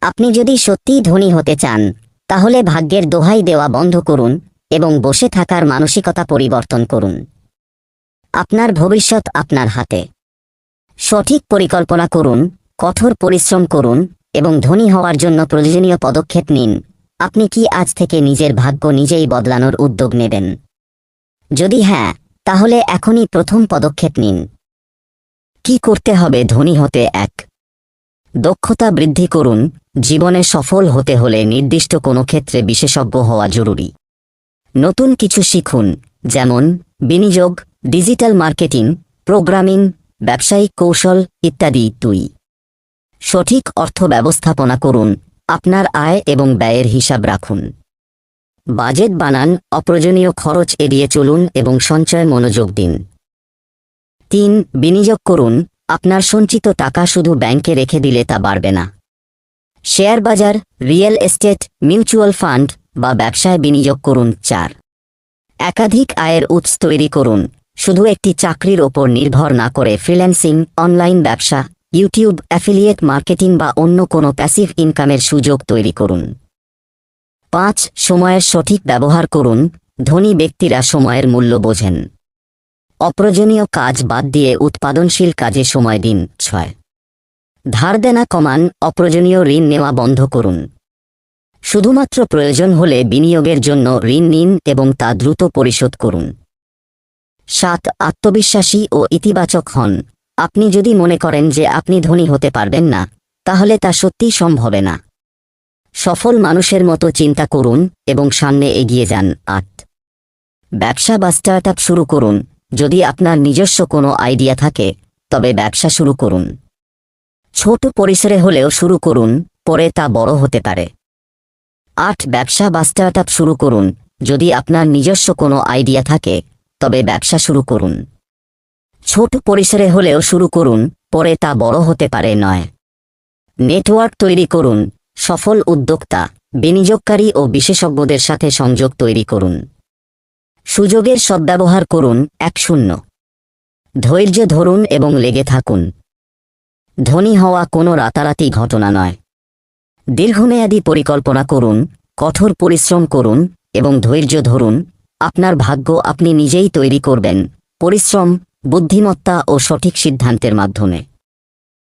আপনি যদি সত্যিই ধনী হতে চান, তাহলে ভাগ্যের দোহাই দেওয়া বন্ধ করুন এবং বসে থাকার মানসিকতা পরিবর্তন করুন। আপনার ভবিষ্যৎ আপনার হাতে। সঠিক পরিকল্পনা করুন, কঠোর পরিশ্রম করুন এবং ধনী হওয়ার জন্য প্রয়োজনীয় পদক্ষেপ নিন। আপনি কি আজ থেকে নিজের ভাগ্য নিজেই বদলানোর উদ্যোগ নেবেন? যদি হ্যাঁ তাহলে এখনই প্রথম পদক্ষেপ নিন। কি করতে হবে ধনী হতে এক? দক্ষতা বৃদ্ধি করুন, জীবনে সফল হতে হলে নির্দিষ্ট কোনো ক্ষেত্রে বিশেষজ্ঞ হওয়া জরুরি। নতুন কিছু শিখুন, যেমন বিনিয়োগ, ডিজিটাল মার্কেটিং, প্রোগ্রামিং, ব্যবসায়িক কৌশল ইত্যাদি দুই। সঠিক অর্থ ব্যবস্থাপনা করুন, আপনার আয় এবং ব্যয়ের হিসাব রাখুন। বাজেট বানান, অপ্রয়োজনীয় খরচ এড়িয়ে চলুন এবং সঞ্চয় মনোযোগ দিন। তিন, বিনিয়োগ করুন আপনার সঞ্চিত টাকা শুধু ব্যাংকে রেখে দিলে তা বাড়বে না। শেয়ার বাজার, রিয়েল এস্টেট, মিউচুয়াল ফান্ড বা ব্যবসায় বিনিয়োগ করুন চার। একাধিক আয়ের উৎস তৈরি করুন। শুধু একটি চাকরির ওপর নির্ভর না করে ফ্রিল্যান্সিং, অনলাইন ব্যবসা, ইউটিউব, অ্যাফিলিয়েট মার্কেটিং বা অন্য কোনো প্যাসিভ ইনকামের সুযোগ তৈরি করুন। পাঁচ, সময়ের সঠিক ব্যবহার করুন। ধনী ব্যক্তিরা সময়ের মূল্য বোঝেন। অপ্রয়োজনীয় কাজ বাদ দিয়ে উৎপাদনশীল কাজে সময় দিন, ছয়। ধার দেনা কমান, অপ্রয়োজনীয় ঋণ নেওয়া বন্ধ করুন। শুধুমাত্র প্রয়োজন হলে বিনিয়োগের জন্য ঋণ নিন এবং তা দ্রুত পরিশোধ করুন। সাত, আত্মবিশ্বাসী ও ইতিবাচক হন। আপনি যদি মনে করেন যে আপনি ধনী হতে পারবেন না, তাহলে তা সত্যিই সম্ভবে না। সফল মানুষের মতো চিন্তা করুন এবং সামনে এগিয়ে যান। আট। ব্যবসা বা স্টার্ট শুরু করুন। যদি আপনার নিজস্ব কোনো আইডিয়া থাকে, তবে ব্যবসা শুরু করুন। ছোট পরিসরে হলেও শুরু করুন, পরে তা বড় হতে পারে। আট, ব্যবসা বা স্টার্ট শুরু করুন। যদি আপনার নিজস্ব কোনো আইডিয়া থাকে, তবে ব্যবসা শুরু করুন। ছোট পরিসরে হলেও শুরু করুন, পরে তা বড় হতে পারে নয়। নেটওয়ার্ক তৈরি করুন। সফল উদ্যোক্তা, বিনিয়োগকারী ও বিশেষজ্ঞদের সাথে সংযোগ তৈরি করুন। সুযোগের সদ্ব্যবহার করুন, এক শূন্য। ধৈর্য ধরুন এবং লেগে থাকুন। ধনী হওয়া কোনো রাতারাতি ঘটনা নয়। দীর্ঘমেয়াদী পরিকল্পনা করুন, কঠোর পরিশ্রম করুন এবং ধৈর্য ধরুন, আপনার ভাগ্য আপনি নিজেই তৈরি করবেন। পরিশ্রম, বুদ্ধিমত্তা ও সঠিক সিদ্ধান্তের মাধ্যমে।